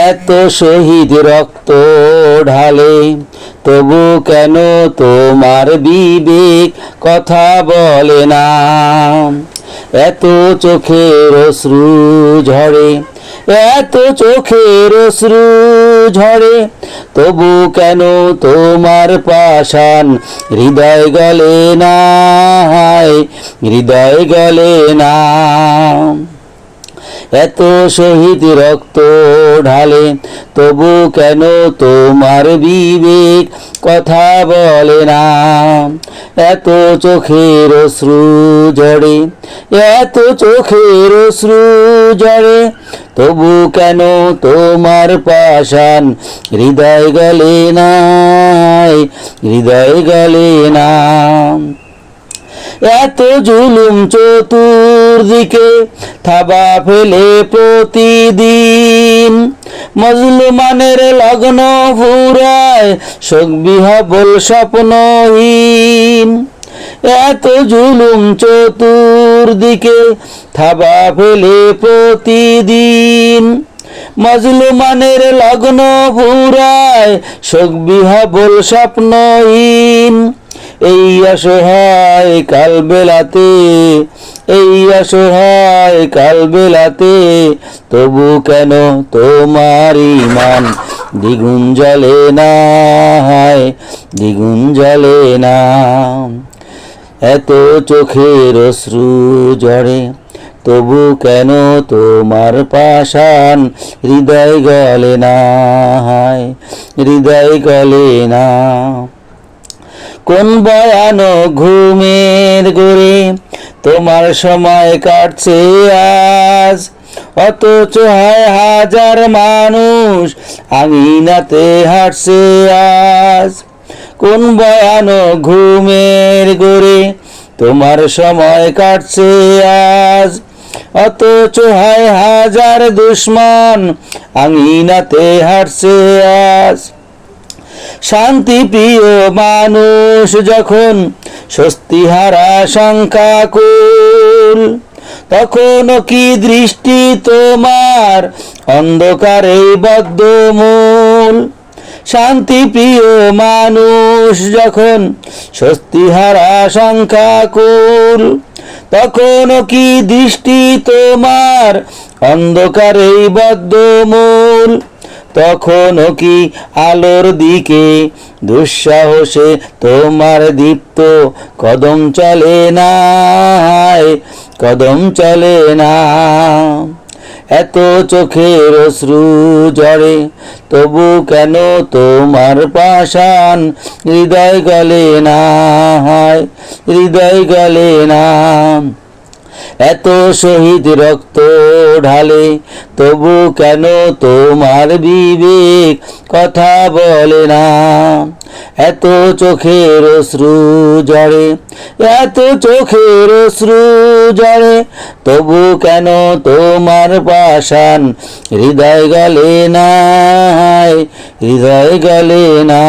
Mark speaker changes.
Speaker 1: এত শহীদ রক্ত ঢালে, তবু কেন তোমার বিবেক কথা বলে না? এত চোখের অশ্রু ঝরে, এত চোখের অশ্রু ঝরে, তবু কেন তোমার পাষাণ হৃদয় গলে না? হৃদয় গলে না? এত শহীদ রক্ত ঢালে, তবু কেন তোমার বিবেক কথা বলে না? এত চোখের অশ্রু জড়ে এত চোখের অশ্রু জড়ে তবু কেন তোমার পাষাণ হৃদয় গলে না? হৃদয় গলে না? এত জুলুম চতুর্দিকে থাবা ফেলে প্রতিদিন। মজলুমানের লগ্ন ফুরায় শোক বিহবল স্বপ্নহীন। এত জুলুম চতুর্দিকে থাবা ফেলে প্রতিদিন। মজলুমানের লগ্ন ফুরায় শোক বিহবল স্বপ্নহীন। এই অসহায় কাল বেলাতে এই অসহায় কাল বেলাতে তবু কেন তোমার ইমান দ্বিগুণ জলে না দ্বিগুণ জলে না। এত চোখের অশ্রু জড়ে তবু কেন তোমার পাষাণ হৃদয় গলে না হায়? হৃদয় গলে না। কোন বয়ানো ঘুমের গড়ে তোমার সময় কাটছে আজ। অথচ হায় হাজার মানুষ আঙিনাতে হাঁটছে আজ। কোন বয়ানো ঘুমের গড়ে তোমার সময় কাটছে আজ। অথচ হায় হাজার দুশ্মন আঙিনাতে হাঁটছে আজ। শান্তি প্রিয় মানুষ যখন স্বস্তিহারা শঙ্কাকুল। তখন কি দৃষ্টি তোমার? অন্ধকারে বদ্ধমূল। শান্তি প্রিয় মানুষ যখন স্বস্তি স্বস্তিহারা শঙ্কাকুল, তখন কি দৃষ্টি তোমার? অন্ধকারে বদ্ধমূল। তখনও কি আলোর দিকে দুঃসাহসে তোমার দীপ্ত কদম চলে না? কদম চলে না। এত চোখের অশ্রু জড়ে তবু কেন তোমার পাষাণ হৃদয় গলে না? হৃদয় গলে না। এত শহীদ রক্ত ঢালে, তবু কেন তোমার বিবেক কথা বলে না? এত চোখের অশ্রু জড়ে এত চোখের অশ্রু জড়ে তবু কেন তোমার পাষাণ হৃদয় গলে না হৃদয় গলে না?